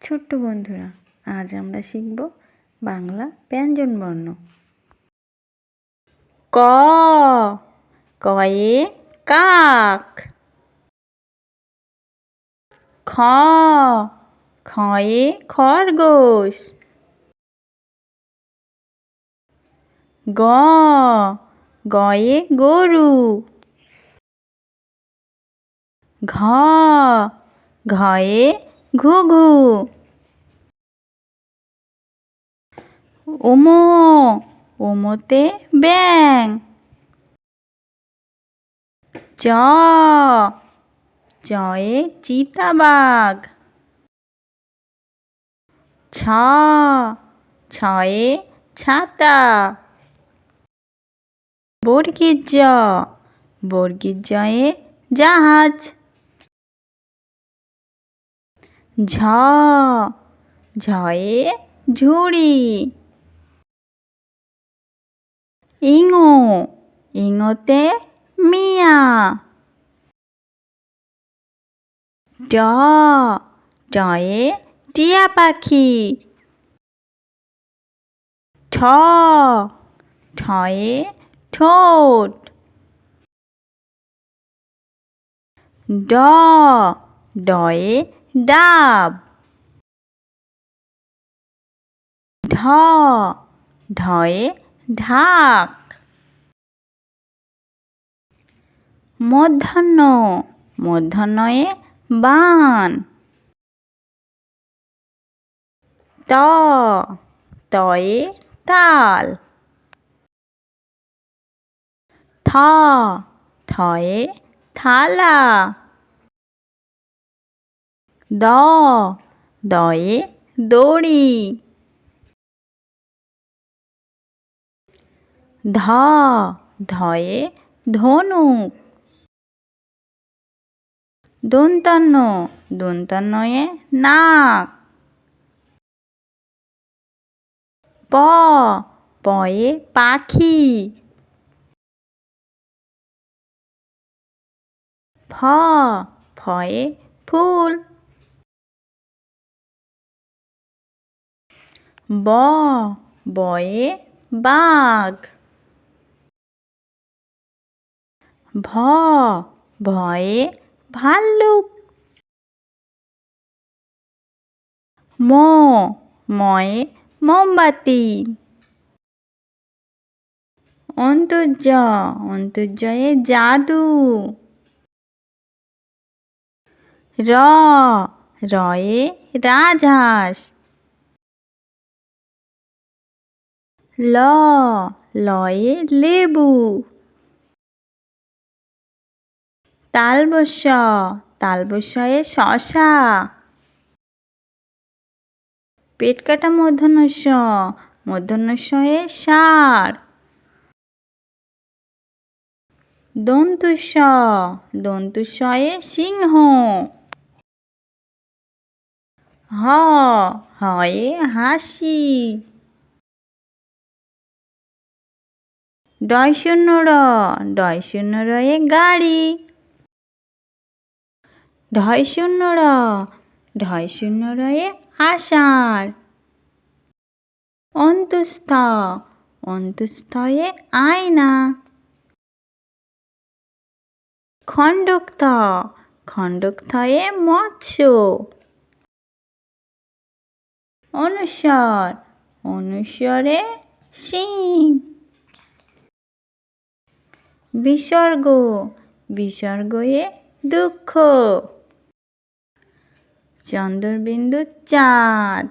ছোট্ট বন্ধুরা, আজ আমরা শিখব বাংলা ব্যঞ্জন বর্ণ। ক, কয়ে কাক। খ, খয়ে খরগোশ। গ, গয়ে গরু। ঘ, ঘয়ে ঘুঘু ওমো, ওমোতে ব্যাং। চ, চয়ে চিতাবাঘ। ছ, ছয়ে ছাতা। বর্গীর জ বর্গীর জয়ে জাহাজ। ঝ, ঝয়ে ঝুড়ি। ইঙো, ইঙোতে মিয়া। ট টয়ে টিয়া পাখি। ঠ ঠয়ে ঠোঁট। ড ডয়ে ডাব। ঢ। ঢয়ে ঢাক। মধ্যাহ্ন। মধ্যাহ্নয়ে বান। ত। তয়ে তাল। থ। থয়ে থালা। দ, দয়ে দড়ি। ধ, ধয়ে ধনুক। দন্তান্ন, দন্তান্নয়ে নাক। প, পয়ে পাখি। ফ, ফয়ে ফুল। ব, বয়ে বাঘ। ভ, ভয়ে ভাল্লুক। ম, ময়ে মোমবাতি। অন্তর্য অন্তর্জয়ে জাদু। র, রয়ে রাজহাঁস। ল, লয়ে লেবু। তালবস্য তালবস্যয়ে শশা। পেট কাটা মূর্ধন্যস্য মূর্ধন্যস্যয়ে ষাঁড় দন্তুস্য দন্তুস্যয়ে সিংহ। হ, হয়ে হাসি। ডয় শূন্য র, ডয় শূন্য রয়ে গাড়ি। ঢয় শূন্য র, ঢয় শূন্য রয়ে আষাঢ়। অন্তুস্থ অন্তুস্থয়ে আয়না। খণ্ডক্ত খণ্ডক্থয়ে মৎস্য। অনুস্বর অনুস্বরে সিং বিসর্গ বিসর্গয়ে দুঃখ। চন্দ্রবিন্দু চাঁদ।